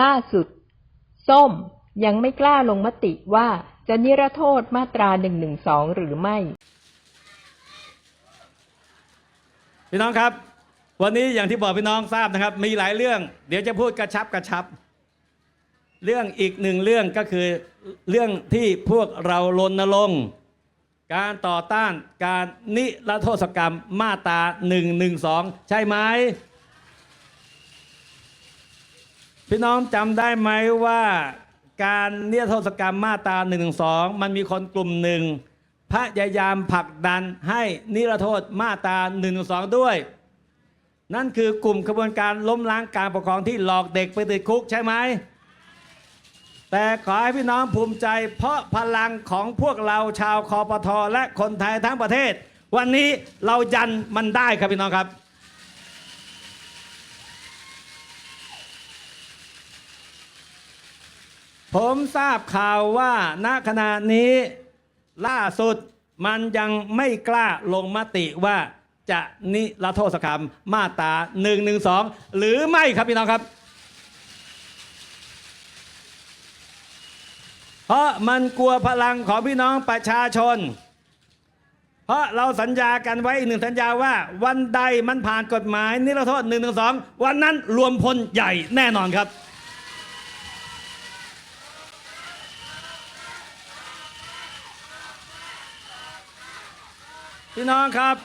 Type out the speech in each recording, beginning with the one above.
ล่าสุด ส้มยังไม่กล้าลงมติว่าจะนิรโทษมาตรา 112 หรือไม่ พี่น้องครับ วันนี้อย่างที่บอกพี่น้องทราบนะครับ มีหลายเรื่อง เดี๋ยวจะพูดกระชับกระชับ เรื่องอีกหนึ่งเรื่องก็คือเรื่องที่พวกเรารณรงค์การต่อต้านการนิรโทษกรรมมาตรา 112 ใช่ไหม พี่น้องจำได้ไหมว่าการเนิรโทษกรรมมาตรา1นึมันมีคนกลุ่มหนึ่งพยายามผลักดันให้นิรโทษมาตรา1นึด้วย นั่นคือกลุ่มขบวนการล้มล้างการปกครองที่หลอกเด็กไปติดคุกใช่ไหม แต่ขอให้พี่น้องภูมิใจ เพราะพลังของพวกเราชาวคอปทอและคนไทยทั้งประเทศ วันนี้เรายันมันได้ครับพี่น้องครับ ผมทราบข่าวว่าณขณะนี้ล่าสุดมันยังไม่กล้าลงมติว่าจะนิรโทษกรรมมาตรา1นึหรือไม่ครับพี่น้องครับ เพราะมันกลัวพลังของพี่น้องประชาชน เพราะเราสัญญากันไว้อีกหนึ่งสัญญาว่า วันใดมันผ่านกฎหมายนิรโทษ1นึวันนั้นรวมพลใหญ่แน่นอนครับ พี่น้องครับ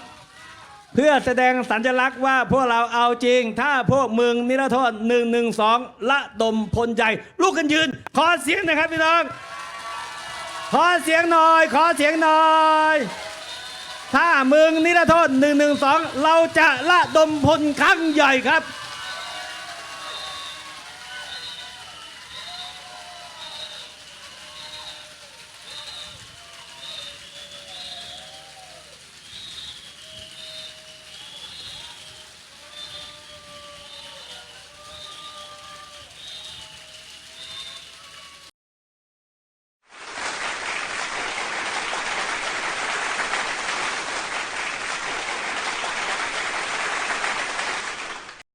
เพื่อแสดงสัญลักษณ์ว่าพวกเราเอาจริง ถ้าพวกมึงนิรโทษ1นึละดมพลใหญ่ลุกขึ้นยืน ขอเสียงหนะครับพี่น้อง ขอเสียงหน่อย ขอเสียงหน่อย ถ้ามึงนิรโทษ1นึเราจะละดมพลครั้งใหญ่ครับ